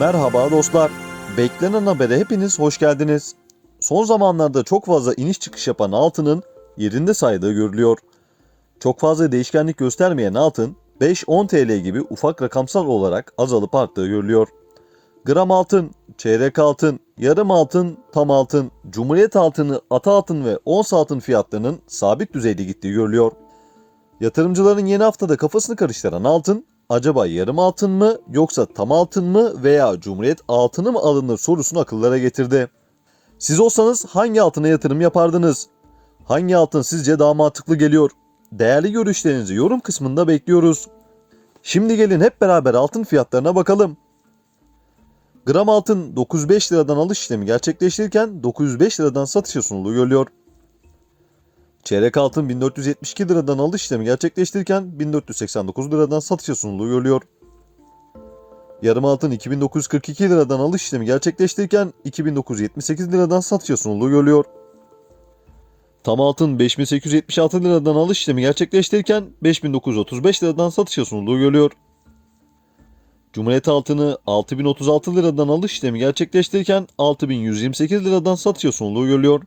Merhaba dostlar. Beklenen habere hepiniz hoş geldiniz. Son zamanlarda çok fazla iniş çıkış yapan altının yerinde saydığı görülüyor. Çok fazla değişkenlik göstermeyen altın 5-10 TL gibi ufak rakamsal olarak azalıp arttığı görülüyor. Gram altın, çeyrek altın, yarım altın, tam altın, cumhuriyet altını, ata altın ve ons altın fiyatlarının sabit düzeyde gittiği görülüyor. Yatırımcıların yeni haftada kafasını karıştıran altın acaba yarım altın mı yoksa tam altın mı veya cumhuriyet altını mı alınır sorusunu akıllara getirdi. Siz olsanız hangi altına yatırım yapardınız? Hangi altın sizce daha mantıklı geliyor? Değerli görüşlerinizi yorum kısmında bekliyoruz. Şimdi gelin hep beraber altın fiyatlarına bakalım. Gram altın 905 liradan alış işlemi gerçekleştirirken 905 liradan satışa sunuluğu görülüyor. Çeyrek altın 1472 liradan alış işlemi gerçekleştirirken 1489 liradan satışa sunuluğu görülüyor. Yarım altın 2942 liradan alış işlemi gerçekleştirirken 2978 liradan satışa sunuluğu görülüyor. Tam altın 5876 liradan alış işlemi gerçekleştirirken 5935 liradan satışa sunuluğu görülüyor. Cumhuriyet altını 6036 liradan alış işlemi gerçekleştirirken 6128 liradan satışa sunuluğu görülüyor.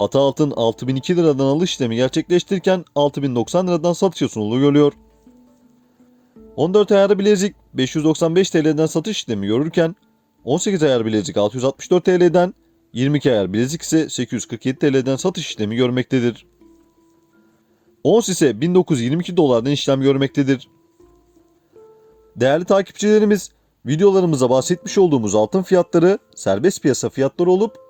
Ata altın 6002 liradan alış işlemi gerçekleştirirken 6090 liradan satışa sunuluğu görülüyor. 14 ayar bilezik 595 TL'den satış işlemi görürken 18 ayar bilezik 664 TL'den 22 ayar bilezik ise 847 TL'den satış işlemi görmektedir. Ons ise 1922 dolardan işlem görmektedir. Değerli takipçilerimiz, videolarımıza bahsetmiş olduğumuz altın fiyatları serbest piyasa fiyatları olup